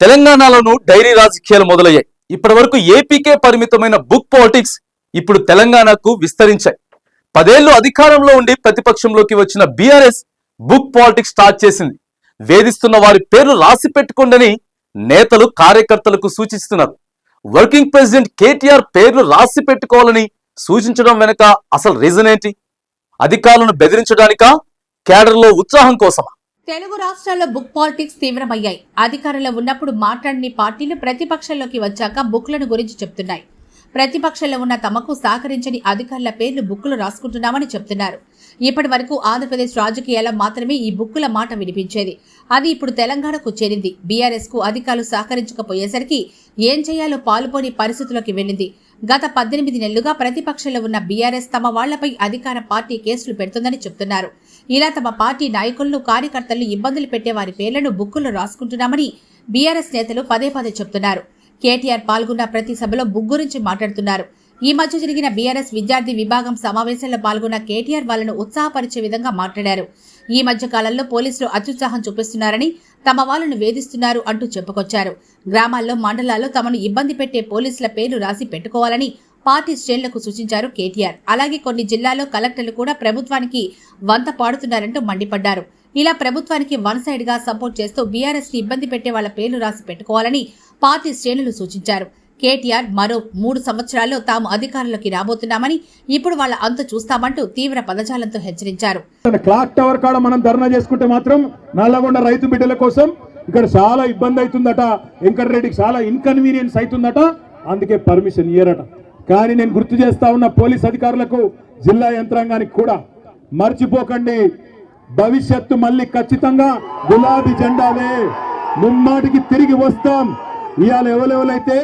తెలంగాణలోనూ డైరీ రాజకీయాలు మొదలయ్యాయి. ఇప్పటి వరకు ఏపీకే పరిమితమైన బుక్ పాలిటిక్స్ ఇప్పుడు తెలంగాణకు విస్తరించాయి. పదేళ్ళు అధికారంలో ఉండి ప్రతిపక్షంలోకి వచ్చిన బీఆర్ఎస్ బుక్ పాలిటిక్స్ స్టార్ట్ చేసింది. వేధిస్తున్న వారి పేర్లు రాసి పెట్టుకోండని నేతలు కార్యకర్తలకు సూచిస్తున్నారు. వర్కింగ్ ప్రెసిడెంట్ కేటీఆర్ పేర్లు రాసి పెట్టుకోవాలని సూచించడం వెనుక అసలు రీజన్ ఏంటి? అధికారులను బెదిరించడానికా? కేడర్లో ఉత్సాహం కోసమా? తెలుగు రాష్ట్రాల్లో బుక్ పాలిటిక్స్ తీవ్రమయ్యాయి. అధికారంలో ఉన్నప్పుడు మాట్లాడని పార్టీలు ప్రతిపక్షంలోకి వచ్చాక బుక్లను గురించి చెప్తున్నాయి. ప్రతిపక్షంలో ఉన్న తమకు సహకరించని అధికారుల పేర్లు బుక్కులు రాసుకుంటున్నామని చెప్తున్నారు. ఇప్పటి వరకు ఆంధ్రప్రదేశ్ రాజకీయాల్లో మాత్రమే ఈ బుక్కుల మాట వినిపించేది. అది ఇప్పుడు తెలంగాణకు చేరింది. బీఆర్ఎస్కు అధికారులు సహకరించకపోయేసరికి ఏం చేయాలో పాలుపోని పరిస్థితుల్లోకి వెళ్ళింది. గత పద్దెనిమిది నెలలుగా ప్రతిపక్షంలో ఉన్న బీఆర్ఎస్ తమ వాళ్ళపై అధికార పార్టీ కేసులు పెడుతుందని చెబుతున్నారు ఇలా తమ పార్టీ నాయకులను కార్యకర్తలను ఇబ్బందులు పెట్టే వారి పేర్లను బుక్కుల్లో రాసుకుంటున్నామని బీఆర్ఎస్ నేతలు పదే పదే చెప్తున్నారు. కేటీఆర్ పాల్గొన్న ప్రతి సభలో బుక్ గురించి మాట్లాడుతున్నారు. ఈ మధ్య జరిగిన బీఆర్ఎస్ విద్యార్థి విభాగం సమావేశంలో పాల్గొన్న కేటీఆర్ వాళ్ళను ఉత్సాహపరిచే విధంగా మాట్లాడారు. ఈ మధ్య కాలంలో పోలీసులు అత్యుత్సాహం చూపిస్తున్నారని తమ వాళ్ళను వేధిస్తున్నారు అంటూ చెప్పుకొచ్చారు. గ్రామాల్లో మండలాల్లో తమను ఇబ్బంది పెట్టే పోలీసుల పేర్లు రాసి పెట్టుకోవాలని పార్టీ శ్రేణులకు సూచించారు కేటీఆర్. అలాగే కొన్ని జిల్లాల్లో కలెక్టర్లు కూడా ప్రభుత్వానికి వంత పాడుతున్నారంటూ మండిపడ్డారు. ఇలా ప్రభుత్వానికి వన్ సైడ్గా సపోర్ట్ చేస్తూ బీఆర్ఎస్ని ఇబ్బంది పెట్టే వాళ్ళ పేర్లు రాసి పెట్టుకోవాలని పార్టీ శ్రేణులు సూచించారు. కేటీఆర్ మరో మూడు సంవత్సరాల్లో తాము అధికారంలోకి రాబోతున్నామని ఇప్పుడు వాళ్ళ అంతు చూస్తామంటూ తీవ్ర పదజాలంతో హెచ్చరించారు. క్లాక్ టవర్ కాడ మనం ధర్నా చేసుకుంటే మాత్రం నల్లగొండ రైతు బిడ్డల కోసం ఇక్కడ చాలా ఇబ్బంది అవుతుందట. వెంకటరెడ్డికి చాలా ఇన్కన్వీనియన్స్ అవుతుందట. అందుకే పర్మిషన్ ఇయ్యరట. కానీ నేను గుర్తు చేస్తా ఉన్న పోలీస్ అధికారులకు జిల్లా యంత్రాంగానికి కూడా మర్చిపోకండి. భవిష్యత్తు మళ్ళీ ఖచ్చితంగా గులాబీ జెండాలే ముమ్మాటికి తిరిగి వస్తాం. ఇవాళ ఎవరెవరైతే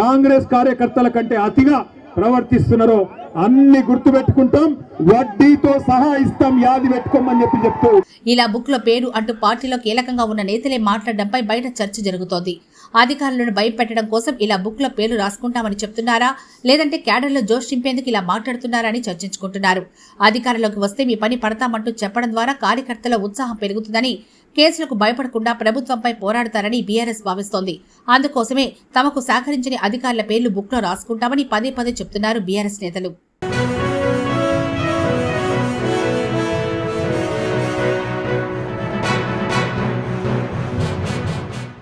కాంగ్రెస్ కార్యకర్తల కంటే అతిగా ప్రవర్తిస్తున్నారో అన్ని గుర్తు పెట్టుకుంటాం వడ్డీతో సహా ఇస్తాం యాది పెట్టుకోమని చెప్పి చెప్తూ. ఇలా బుక్లో పేరు అంటూ పార్టీలో కీలకంగా ఉన్న నేతలే మాట్లాడడంపై బయట చర్చ జరుగుతోంది. అధికారులను భయపెట్టడం కోసం ఇలా బుక్లో పేర్లు రాసుకుంటామని చెప్తున్నారా? లేదంటే క్యాడర్లో జోష్ నింపేందుకు ఇలా మాట్లాడుతున్నారా అని చర్చించుకుంటున్నారు. అధికారంలోకి వస్తే మీ పని పడతామంటూ చెప్పడం ద్వారా కార్యకర్తల ఉత్సాహం పెరుగుతుందని కేసులకు భయపడకుండా ప్రభుత్వంపై పోరాడతారని బీఆర్ఎస్ భావిస్తోంది. అందుకోసమే తమకు సహకరించని అధికారుల పేర్లు బుక్లో రాసుకుంటామని పదే పదే చెప్తున్నారు బీఆర్ఎస్ నేతలు.